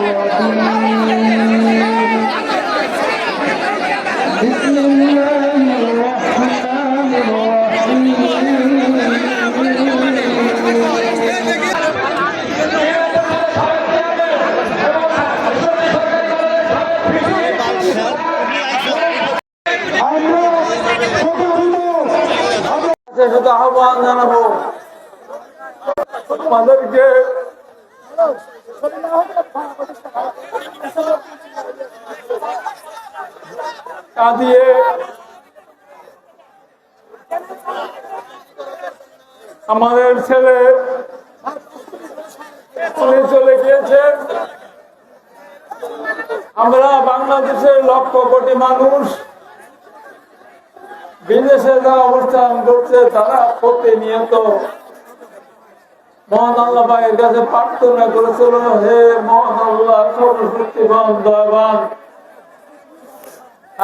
Gracias. আমাদের ছেলে উনি চলে গিয়েছেন আমরা বাংলাদেশের লক্ষ কোটি মানুষ বিদেশে যা অবস্থান করছে, তারা প্রতিনিয়ত মহান আল্লাহ ভাইয়ের কাছে প্রার্থনা করেছিল, হে মহান আল্লাহ, সর্বশক্তিমান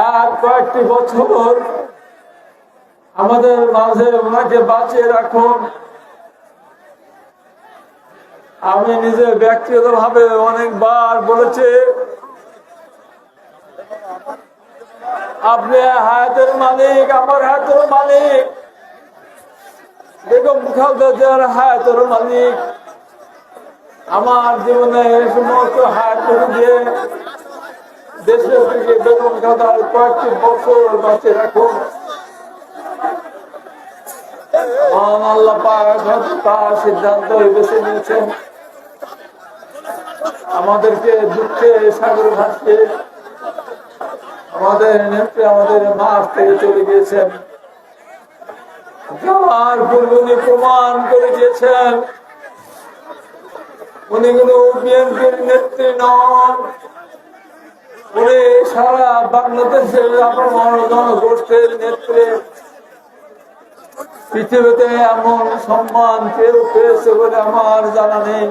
আর কয়েকটি বছর আমাদের মাঝে ওনাকে বাঁচিয়ে রাখুন। আমি নিজে ব্যক্তিগত ভাবে অনেকবার বলেছি, আপনি হায়াতের মালিক, আমার হায়াতের মালিক। বেগম খালদার হায়াতের মালিক। আমার জীবনে সমস্ত হায়াত করে দিয়ে দেশের থেকে বেগম খালদার কয়েকটি বছর বাঁচিয়ে রাখুন। আমাদেরকে দুঃখে সাগর ভাসিয়ে আমাদের নেত্রী আমাদের মাস থেকে চলে গিয়েছেন যাওয়ার পূর্বে উনি প্রমাণ করে দিয়েছেন। উনি কোন বিএনপির নেত্রী নন। উনি সারা বাংলাদেশের আপনার জনগোষ্ঠীর নেত্রী। পৃথিবীতে এমন সম্মান কেউ পেয়েছে বলে আমার জানা নেই।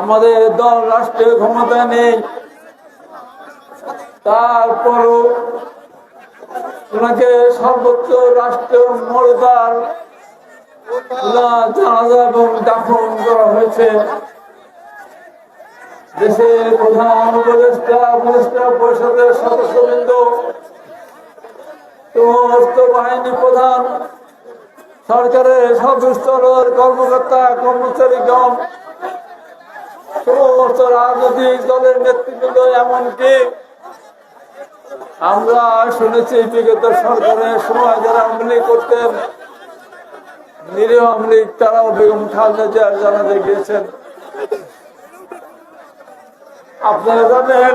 আমাদের দল রাষ্ট্রীয় ক্ষমতা নেই। তারপরও ওনাকে সর্বোচ্চ রাষ্ট্রীয় মর্যাদার জানাজা এবং দাফন করা হয়েছে। দেশের প্রধান উপদেষ্টা উপদেষ্টা পরিষদের সদস্যবৃন্দ সমস্ত বাহিনী প্রধান, সরকারের সব স্তরের কর্মকর্তা, কর্মচারীগণ, সমস্ত রাজনৈতিক দলের নেতৃবৃন্দ এমনকি আমরা শুনেছি বিগত সরকারের সময় যারা আমলি করতেন, নিরীহ আমলিক তারাও বেগম খালেদা জিয়ার জানাতে গিয়েছেন। আপনারা জানেন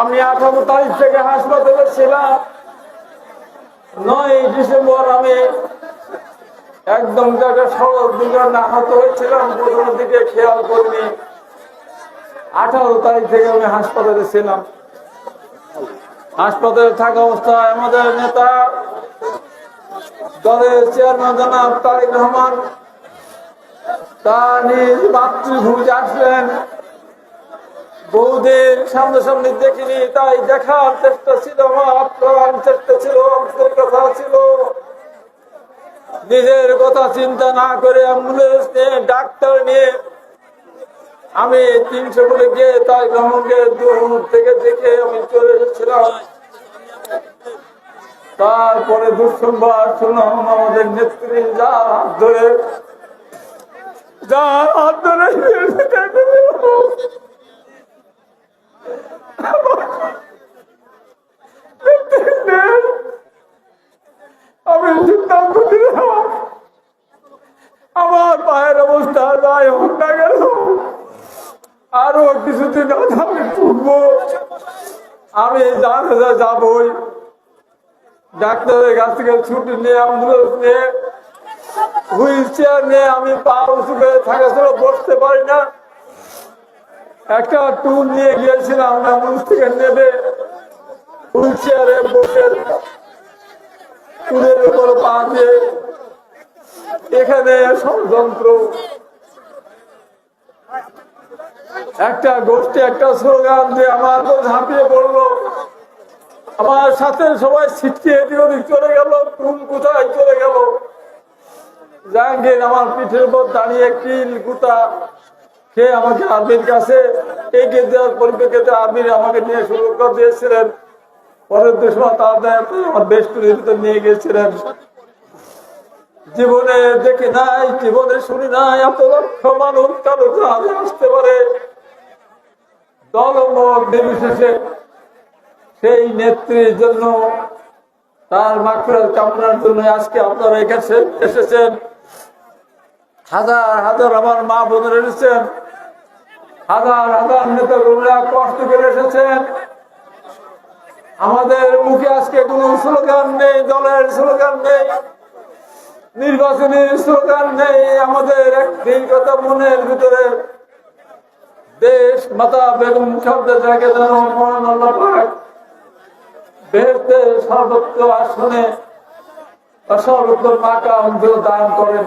আমি আঠারো তারিখ থেকে হাসপাতালে ছিলাম। নয় ডিসেম্বর আমি একদম জায়গায় সড়ক দুর্ঘটনা আহত হয়েছিলাম, প্রথম দিকে খেয়াল করিনি। আঠারো তারিখ থেকে আমি হাসপাতালে ছিলাম। হাসপাতালে থাকা অবস্থায় আমাদের নেতা, দলের চেয়ারম্যান জনাব তারেক রহমান, তার নিজ মাতৃভূমিতে আসলেন। বহুদিন সামনে সামনে দেখিনি, তাই দেখার চেষ্টা ছিল আমার, প্রাণ চেষ্টা ছিল অন্তর কথা ছিল। নিজের কথা চিন্তা না করে অ্যাম্বুলেন্স নিয়ে, ডাক্তার নিয়ে আমি তিনশো করে গিয়ে তাই রহমানকে দূর থেকে দেখে আমি চলে এসেছিলাম। তারপরে দুঃসংবাদ শুনলাম আমাদের নেত্রী যা হাত ধরে যা হাত ধরে আমি সিদ্ধান্ত দিলাম আমি পড়ব আমি জানাজা ডাক্তারের কাছ থেকে ছুটি নিয়ে অ্যাম্বুলেন্স নিয়ে আমি পা উঁচু করে বসতে পারি না। একটা টুল নিয়ে গিয়েছিলাম অ্যাম্বুলেন্স থেকে নেবে। হুইল চেয়ারে বসে টুলের উপর পা দিয়ে এখানে ষড়যন্ত্র। একটা গোষ্ঠী, একটা স্লোগান দিয়ে আমার উপর ঝাঁপিয়ে পড়ল। আমার সাথে সবাই ছিটকে এদিক ওদিক চলে গেল টুম কোথায় চলে গেল? জাহাঙ্গীর আমার পিঠের উপর দাঁড়িয়ে কিল গুতা খেয়ে আমাকে আর্মির কাছে এগিয়ে দেওয়ার পরিপ্রেক্ষিতে আর্মির আমাকে নিয়ে সুরক্ষা দিয়েছিলেন? পরের তাদের আমার বেষ্টনীর ভিতর নিয়ে গিয়েছিলেন। জীবনে দেখি নাই, জীবনে শুনি নাই, এত লক্ষ মানুষ কারও জাহাজে আসতে পারে। দলমত নির্বিশেষে সেই নেত্রীর জন্য, তার মাকড়ার কামনার জন্য আজকে আপনারা এখানে এসেছেন। হাজার হাজার আমার মা বোনেরা এসেছেন। হাজার হাজার নেতা কর্মীরা কষ্ট করে এসেছেন। আমাদের মুখে আজকে কোনো স্লোগান নেই, দলের স্লোগান নেই, নির্বাচনী স্লোগান নেই। আমাদের একটি কথা মনের ভিতরে, দেশ মাতা বেগম শব্দে জায়গা যেন মহান আল্লাহ সর্বোচ্চ আসনে, সর্বোচ্চ মাকা অঞ্চল দান করেন।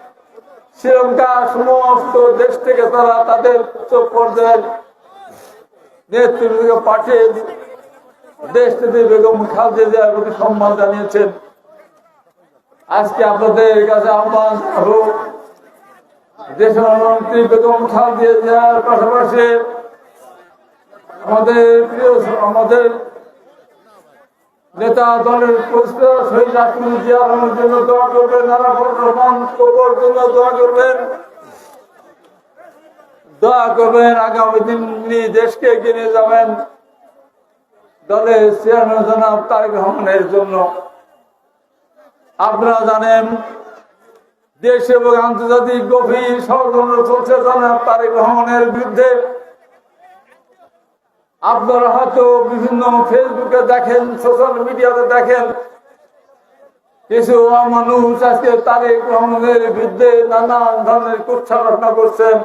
শ্রীলঙ্কা সমস্ত দেশ থেকে তারা তাদের উচ্চ পর্যায়ের নেতৃত্বকে পাঠিয়ে দেশ থেকে বেগম খালদে প্রতি সম্মান জানিয়েছেন। আজকে আপনাদের কাছে আহ্বান হোক দেশের মন্ত্রী বেগম খালদে পাশাপাশি আমাদের প্রিয় আমাদের নেতা দলের শহীদ রাষ্ট্রপতি জিয়া জন্য দোয়া করবেন। আগামী দিন দেশকে নিয়ে যাবেন। দলের চেয়ারম্যান জনাব তারেক রহমানের জন্য। আপনারা জানেন, দেশ এবং আন্তর্জাতিক গভীর ষড়যন্ত্র চলছে জনাব তারেক রহমানের বিরুদ্ধে। আপনারা হয়তো বিভিন্ন ফেসবুকে দেখেন সোশ্যাল মিডিয়াতে দেখেন। কিছু মানুষ আজকে তারেক রহমানের বিরুদ্ধে নানান ধরনের কুচ্ছা রচনা করছেন,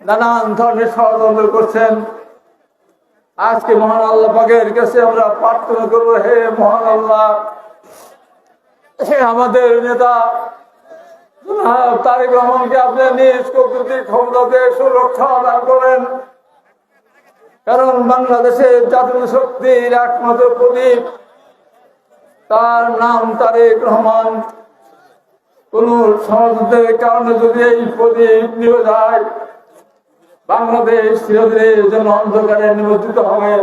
নানান ধরনের ষড়যন্ত্র করছেন। আজকে মহান আল্লাহ পাকের কাছে আমরা প্রার্থনা করব, হে মহান আল্লাহ, হে আমাদের নেতা তারেক রহমানকে আপনি নিজ কর্তৃত্বের ক্ষমতাতে সুরক্ষা দান করেন। কারণ বাংলাদেশের জাতীয় শক্তির একমাত্র প্রদীপ। তার নাম তারেক রহমান। কোন ষড়যন্ত্রের কারণে যদি এই প্রদীপ নিয়ে যায়, বাংলাদেশ চিরদিনের জন্য অন্ধকারে নিমজ্জিত হবে।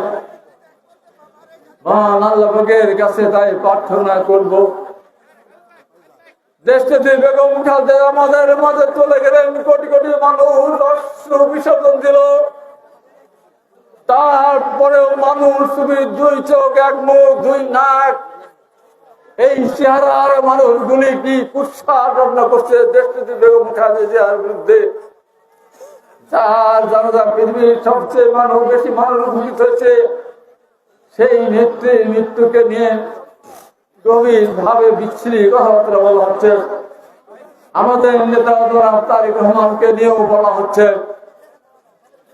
মহান আল্লাহের কাছে তাই প্রার্থনা করব। দেশটিতে বেগম খালদে আমাদের মাঝে চলে গেলেন, কোটি কোটি মানুষ বিসর্জন দিল। তারপরেও মানুষ তুমি দুই চোখ, এক মুখ, দুই নাক। এই চেহারার মানুষগুলি কি কুৎসাহ রচনা করছে? দেশটিতে বেগম খালেদার বিরুদ্ধে পৃথিবীর সবচেয়ে মানুষ, বেশি মানুষ হয়েছে, সেই নেত্রীর মৃত্যুকে নিয়ে গভীর ভাবে বিচ্ছিরি কথাবার্তা বলা হচ্ছে। আমাদের নেতা তারিক রহমানকে নিয়েও বলা হচ্ছে।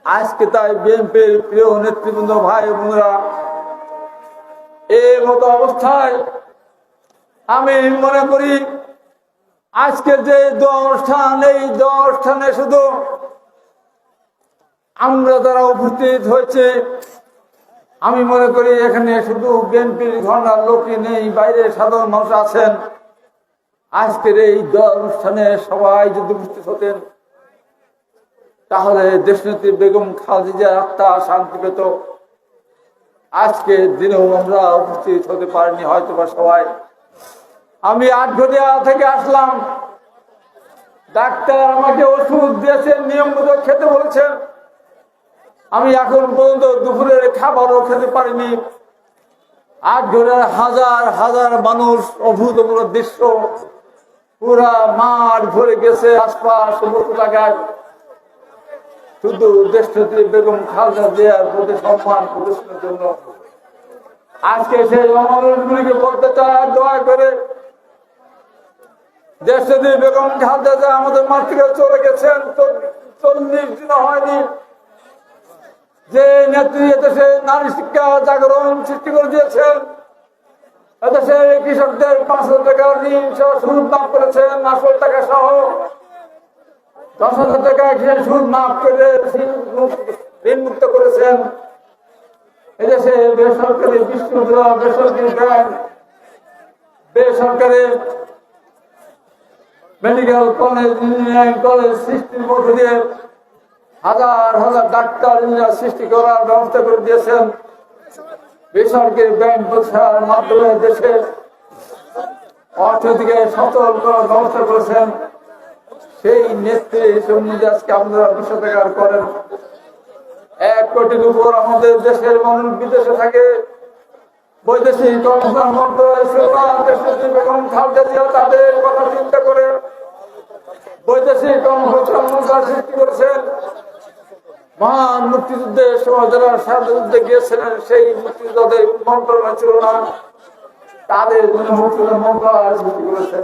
আজকে তাই বিএনপির প্রিয় নেতৃবৃন্দ ভাই বোনরা, এই মতো অবস্থায় আমি মনে করি আজকে যে দোয়া অনুষ্ঠান, এই দোয়া অনুষ্ঠানে শুধু আমরা যারা উপস্থিত হয়েছে, আমি মনে করি এখানে শুধু বিএনপির ঘটনার লোকই নেই বাইরে সাধারণ মানুষ আছেন। আজকের এই দোয়া অনুষ্ঠানে সবাই যদি উপস্থিত হতেন তাহলে দেশনেত্রী বেগম খালেদা আত্মা শান্তি পেত আজকে দিনেও আমরা উপস্থিত হতে পারিনি হয়তো বা সবাই। আমি আটঘটিয়া থেকে আসলাম। ডাক্তার আমাকে ওষুধ দিয়েছেন নিয়ম মতো খেতে বলেছেন। আমি এখন পর্যন্ত দুপুরের খাবারও খেতে পারিনি। আট ঘরের হাজার হাজার মানুষ অভূতপূর্ব দৃশ্য। পুরা মাঠ ভরে গেছে আশপাশ সমস্ত জায়গায়। শুধু দেশনেত্রী বেগম খালদা জিয়ার প্রতি সম্মান প্রদর্শনের জন্য। আজকে সেই মানুষগুলিকে বলতে চায়, দয়া করে দেশ যদি বেগম খালেদা আমাদের মাঠ থেকে চলে গেছেন। চল্লিশ দিন হয়নি। যে নেত্রী এদেশে নারী শিক্ষা জাগরণ সৃষ্টি করে দিয়েছেন, এদেশে কৃষকদের পাঁচ হাজার টাকা ঋণ সহ সুদ দাম করেছেন, আসল টাকা সহ দশ হাজার টাকা ঘিরে সুদ মাফ করে ঋণ মুক্ত করেছেন। এদেশে বেসরকারি বিশ্ববিদ্যালয় বেসরকারি ব্যাংক, বেসরকারি মেডিকেল কলেজ, ইঞ্জিনিয়ারিং কলেজ সৃষ্টির মধ্য দিয়ে হাজার হাজার ডাক্তার, ইঞ্জিনিয়ার সৃষ্টি করার ব্যবস্থা করে দিয়েছেন। বেসরকারি ব্যাংক প্রতিষ্ঠার মাধ্যমে দেশে অর্থনীতিকে সচল করার ব্যবস্থা করেছেন। সেই নেত্রী সম্বন্ধে আজকে আপনারা বিশ্বকার করেন। এক কোটির উপর আমাদের দেশের মানুষ বিদেশে থাকে। বৈদেশিক বেগম তাদের কথা চিন্তা করে বৈদেশিক কর্মসংস্থান সৃষ্টি করেছেন। মহান মুক্তিযুদ্ধের সময় যারা স্বাধীন গিয়েছিলেন, সেই মুক্তিযোদ্ধাদের মন্ত্রণালয় ছিল না। তাদের জন্য মুক্তিযুদ্ধ সৃষ্টি করেছেন।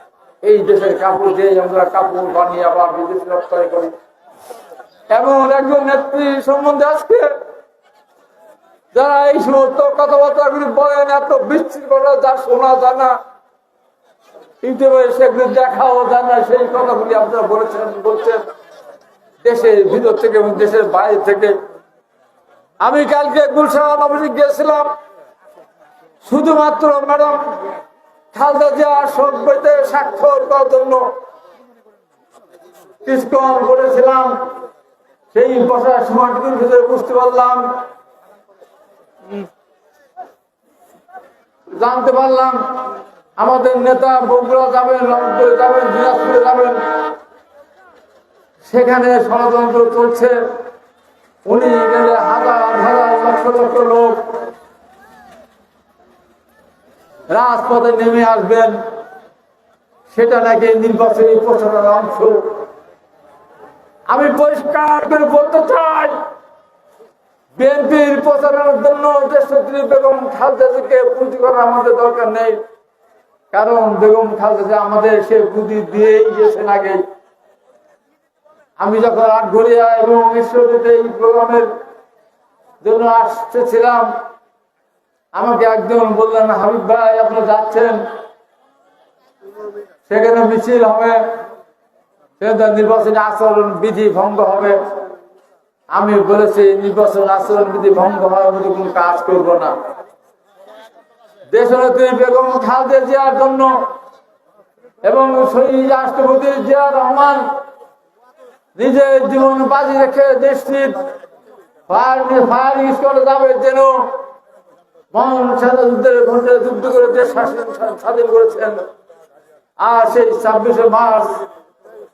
এই দেশের কাপড় দিয়ে আমরা কাপড় বানিয়ে আবার বিদেশে রপ্তানি করি। এমন একজন নেত্রী সম্বন্ধে আজকে যারা এই সমস্ত কথাবার্তা গুলি বলেন, এত বিশৃঙ্খলা যা শোনা জানা ইউটিউবে সেগুলি দেখাও জানা সেই কথাগুলি আপনারা বলেছেন, বলছেন। দেশের ভিতর থেকে এবং দেশের বাইরে থেকে। আমি কালকে গুলশান অফিসে গিয়েছিলাম। শুধুমাত্র ম্যাডাম খালদা জিয়া স্বাক্ষর করার জন্য কিছুক্ষণ বলেছিলাম সেই বসার সময়টুকুর ভিতরে বুঝতে পারলাম, জানতে পারলাম আমাদের নেতা বগুড়া যাবেন, রংপুরে যাবেন, দিনাজপুরে যাবেন, সেখানে ষড়যন্ত্র চলছে। উনি হাজার হাজার, লক্ষ লক্ষ লোক রাজপথে নেমে আসবেন। সেটা নাকি নির্বাচনী প্রচারের অংশ। আমি পরিষ্কার করে বলতে চাই, বিএনপির প্রচারের জন্য দেশনেত্রী বেগম খালদাকে পুঁজি করার আমাদের দরকার নেই। কারণ বেগম খালদা আমাদের সে পুঁজি দিয়েই গেছেন আগে। আমি যখন আটঘরিয়া এবং ঈশ্বরীতে এই প্রোগ্রামের জন্য আসতেছিলাম আমাকে একজন বললেন, হাবিব ভাই, আপনি যাচ্ছেন? সেখানে মিছিল হবে। সেখানে নির্বাচনী আচরণ বিধি ভঙ্গ হবে। আমি বলেছি, নির্বাচন আচরণ বিধি ভঙ্গ হয় আমি কোনো কাজ করব না। দেশনেত্রী বেগম খালেদা জিয়ার জন্য এবং শহীদ রাষ্ট্রপতি জিয়া রহমান নিজের জীবন বাজি রেখে দেশটির ফায়ার ফায়ার ইউজ করে যাবে যেন যুদ্ধ করে দেশ শাসন স্বাধীন করেছেন। আর সেই ছাব্বিশে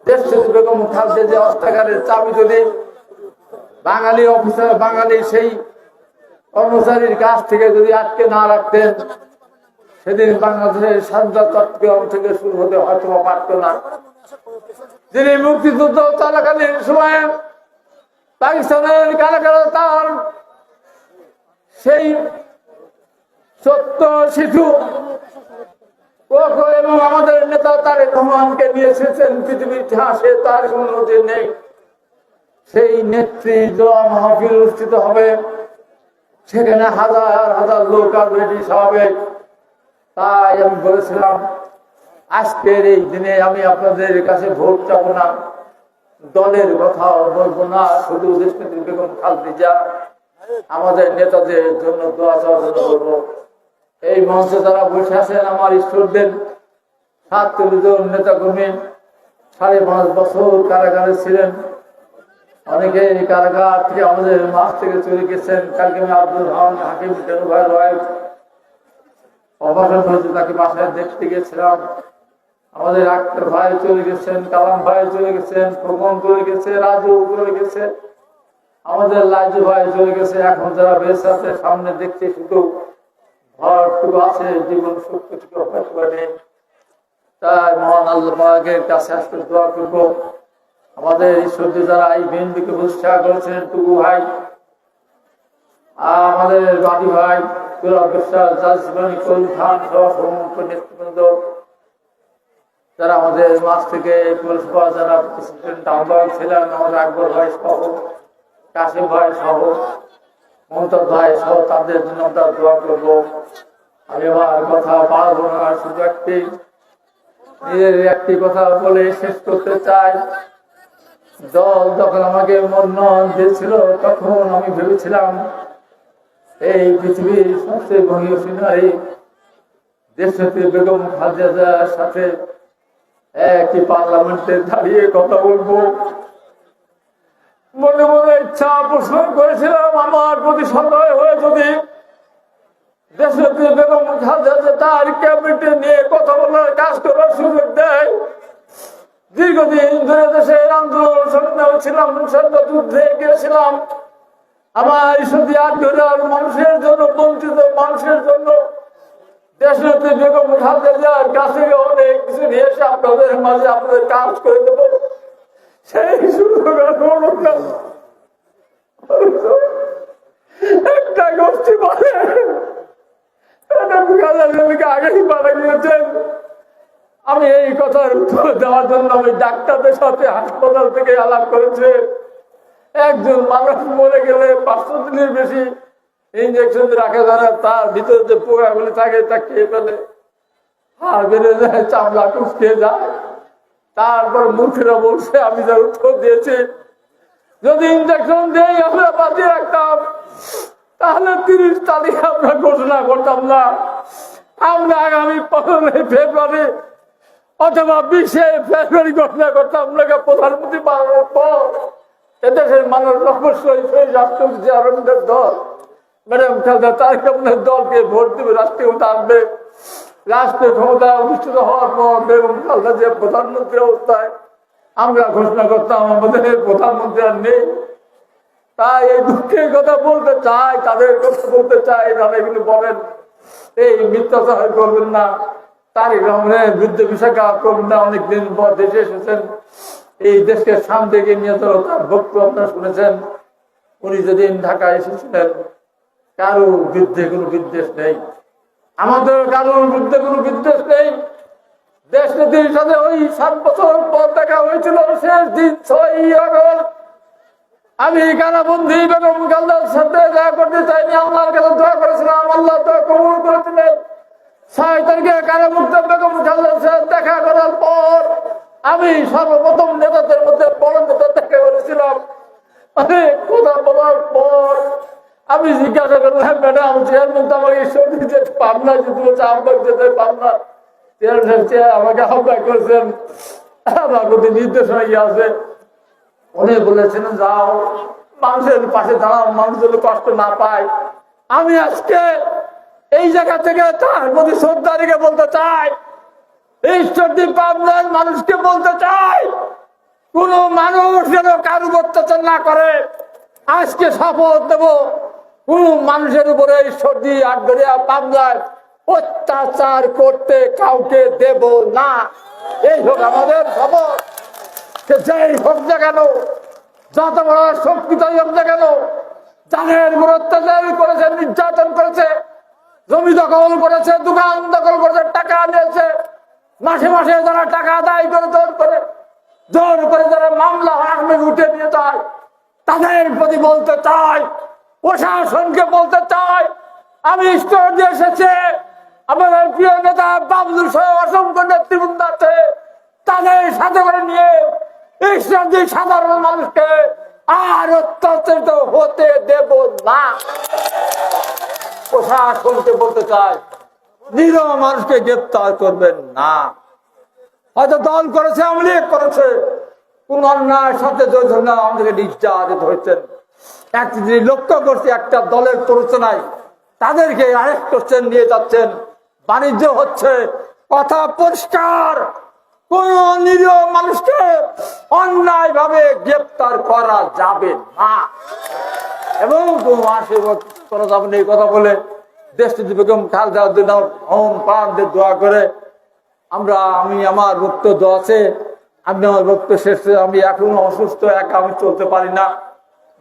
দেশ বেগম যে চাবি বাঙালি অফিসার, বাঙালি সেই কর্মচারীর কাছ থেকে যদি আটকে না রাখতেন, সেদিন বাংলাদেশের চট্টগ্রাম থেকে শুরু হতে হয়তো পারত না। যিনি মুক্তিযুদ্ধ চলাকালীন সময়ে পাকিস্তানের কারাগারে তার সেই সত্য শিশু। এবং আমাদের নেতা তারেক রহমানকে নিয়ে এসেছেন পৃথিবীর ইতিহাসে, তার নজির নেই। সেই নেত্রী দোয়া মাহফিল অনুষ্ঠিত হবে। সেখানে হাজার হাজার লোক আর রেডি স্বাভাবিক তাই আমি বলেছিলাম, আজকের এই দিনে আমি আপনাদের কাছে ভোট চাবো না। দলের কথা বলব না, শুধু দেশনেত্রী বেগম খালদিজা আমাদের নেতাদের জন্য দোয়া চাওয়ার জন্য বলব। এই মঞ্চে যারা বসে আছেন, আমার ঈশ্বরদের সাতচল্লিশ জন নেতা কর্মী সাড়ে পাঁচ বছর কারাগারে ছিলেন। অনেকে কারাগার থেকে আমাদের মাস থেকে চলে গেছেন। কালকে আব্দুল রহমান হাকিম কেন ভাই রয় অবাসন হয়েছে তাকে বাসায় দেখতে গেছিলাম। আমাদের আক্তার ভাই চলে গেছেন, কালাম ভাই চলে গেছেন, খোকন চলে গেছে, রাজু চলে গেছে। আমাদের লাজু ভাই চলে গেছে। এখন যারা বেঁচে আছে, সামনে দেখছে শুধু ঘরটুকু আছে, জীবন সত্যটুকু হয়তো নেই তাই মহান আল্লাহ পাকের কাছে আসতে দোয়া করব। আমাদের ঈশ্বরী যারা এই বিএনপিকে উৎসাহ করেছেন, টুকু ভাই আমাদের বাদী ভাই বিশ্বাস জাসবানি কলিম খান নেতৃবৃন্দ, যারা আমাদের মাছ থেকে পৌরসভা যারা প্রেসিডেন্ট আহ্বায়ক ছিলেন, আমাদের আকবর ভাই সহ, কাশিম ভাই সহ ভাই সহ তাদের জন্য আমরা দোয়া করব। আমি কথা পারব না, শুধু একটি একটি কথা বলে শেষ করতে চাই। আমাকে তখন আমি ভেবেছিলাম, এই পৃথিবীর সবচেয়ে বেগম খালেদার সাথে একই পার্লামেন্টে দাঁড়িয়ে কথা বলব। ইচ্ছা পোষণ করেছিলাম, আমার প্রতি সন্দেহ হয়ে যদি তার কথা কাজ করার সুযোগ দেয় আমার মানুষের জন্য, বঞ্চিত মানুষের জন্য দেশনেত্রী বেগম খালেদার কাছে অনেক কিছু নিয়ে এসে আপনাদের মাঝে আপনাদের কাজ করে দেবো সেই সুযোগ। একটা গোষ্ঠী বলে আগেই মারা আমি এই কথার উত্তর দেওয়ার জন্য আমি ডাক্তারদের সাথে হাসপাতাল থেকে আলাপ করেছে। একজন মানুষ মরে গেলে পাঁচশো দিনের বেশি ইঞ্জেকশন রাখা যায় তার ভিতরে যে পোকাগুলি থাকে, তা খেয়ে ফেলে। হাড় বেড়ে যায়, চামড়া কুচকে যায়। তারপর মূর্খেরা বলছে আমি যা উত্তর দিয়েছি যদি ইঞ্জেকশন দেই, আমরা বাঁচিয়ে রাখতাম। তাহলে তিরিশ তারিখ আমরা ঘোষণা করতাম না। আমরা আগামী পনেরোই ফেব্রুয়ারি অথবা বিশে ফেব্রুয়ারি ঘোষণা করতাম প্রধানমন্ত্রী বানানোর পর। এদেশের মানুষ অবশ্যই সেই রাষ্ট্রপতি আরবিন্দের দল। ম্যাডাম খালদা তারেক আপনার দলকে ভোট দেবে, রাষ্ট্রীয় আনবে। রাষ্ট্রীয় ক্ষমতা অনুষ্ঠিত হওয়ার পর বেগম খালদা যে প্রধানমন্ত্রী অবস্থায় আমরা ঘোষণা করতাম, আমাদের প্রধানমন্ত্রী আর নেই। তাই এই দুঃখের কথা বলতে চাই, তাদের কথা বলতে চাই তারা এগুলো বলেন, এই মিথ্যাচার করবেন না, তারিক রহমানের বিরুদ্ধে বিশাখা করবেন না, অনেকদিন পর দেশে এসেছেন, এই দেশকে সামনে এগিয়ে নিয়ে চলো, তার বক্তব্য আপনারা শুনেছেন, উনি যেদিন ঢাকায় এসেছিলেন, কারও বিরুদ্ধে কোনো বিদ্বেষ নেই। আমাদের কারোর বিরুদ্ধে কোনো বিদ্বেষ নেই। দেশ নীতির সাথে ওই সাত বছর পর দেখা হয়েছিল, শেষ দিন ছয়ই আগস্ট। আমি কারাবন্দি বেগম কালদার সাথে দেখা করতে চাইনি, আল্লাহর কাছে দোয়া করেছিলাম, আল্লাহ তো কবুল করেছিলেন ছয় তারিখে কারামুক্ত বেগম কালদার সাথে দেখা করার পর আমি সর্বপ্রথম নেতাদের মধ্যে বড় নেতা দেখা করেছিলাম। মানে কথা বলার পর আমি জিজ্ঞাসা করলাম, ম্যাডাম, চেয়ারম্যান তো আমাকে ঈশ্বর দিতে পাবনা যেতে বলছে আহ্বায়ক যেতে পাবনা আমাকে আহ্বায়ক করেছেন। আমার প্রতি নির্দেশনা ইয়ে আছে। উনি বলেছিলেন যাও, মানুষের পাশে দাঁড়াও, মানুষ যেন কষ্ট না পায়। আমি আজকে এই জায়গা থেকে তার প্রতি শ্রদ্ধা রেখে বলতে চাই। ঈশ্বরদী পাবনার মানুষকে বলতে চাই। কোন মানুষ যেন কারু অত্যাচার না করে। আজকে শপথ দেব কোন মানুষের উপরে ঈশ্বরদী আটগড়িয়া পাবনার অত্যাচার করতে কাউকে দেব না। এই হোক আমাদের সে যেই হোক না কেন, যত বড় শক্তিশালী হোক না কেন জানের উপর অত্যাচার করেছে, নির্যাতন করেছে, জমি দখল করেছে, দোকান দখল করেছে, টাকা নিয়েছে, মাসে মাসে যারা টাকা আদায় করে, জোর করে জোর করে যারা মামলা আহমেদ উঠে নিয়ে যায়, তাদের প্রতি বলতে চাই, প্রশাসনকে বলতে চাই, আমি স্তর দিয়ে এসেছে। আমাদের প্রিয় নেতা বাবলুর সহ অসংখ্য নেতৃবৃন্দ আছে। তাদের সাথে করে নিয়ে ঈশ্বরজি সাধারণ মানুষকে আর অত্যাচারিত হতে দেব না। প্রশাসনকে বলতে চাই, নিরহ মানুষকে গ্রেপ্তার করবেন না। হয়তো দল করেছে আমলিগ করেছে। কোন অন্যায়ের সাথে জড়িত আমাদেরকে নির্যাতিত হয়েছেন। একটি লক্ষ্য করছে একটা দলের প্ররোচনায় তাদেরকে আরেক করছেন, নিয়ে যাচ্ছেন। বাণিজ্য হচ্ছে। কথা পরিষ্কার। কোন নিরীহ মানুষকে অন্যায় ভাবে গ্রেপ্তার করা যাবে না। এবং করা যাবে এই কথা বলে দেশটি বেগম খালদা উদ্দিন হোম পানদের দোয়া করে আমরা, আমি আমার বক্তব্য আছে, আমি আমার বক্তব্য শেষে, আমি এখন অসুস্থ, একা আমি চলতে পারি না।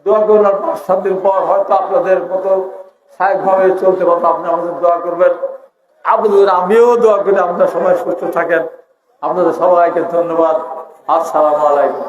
দোয়া করুন পাঁচ, সাত দিন পর হয়তো আপনাদের মতো স্বাভাবিকভাবে চলতে পারব আপনি আমাদের দোয়া করবেন। আপনাদের আমিও দোয়া করি আপনার সবাই সুস্থ থাকেন। আপনাদের সবাইকে ধন্যবাদ। আসসালামু আলাইকুম।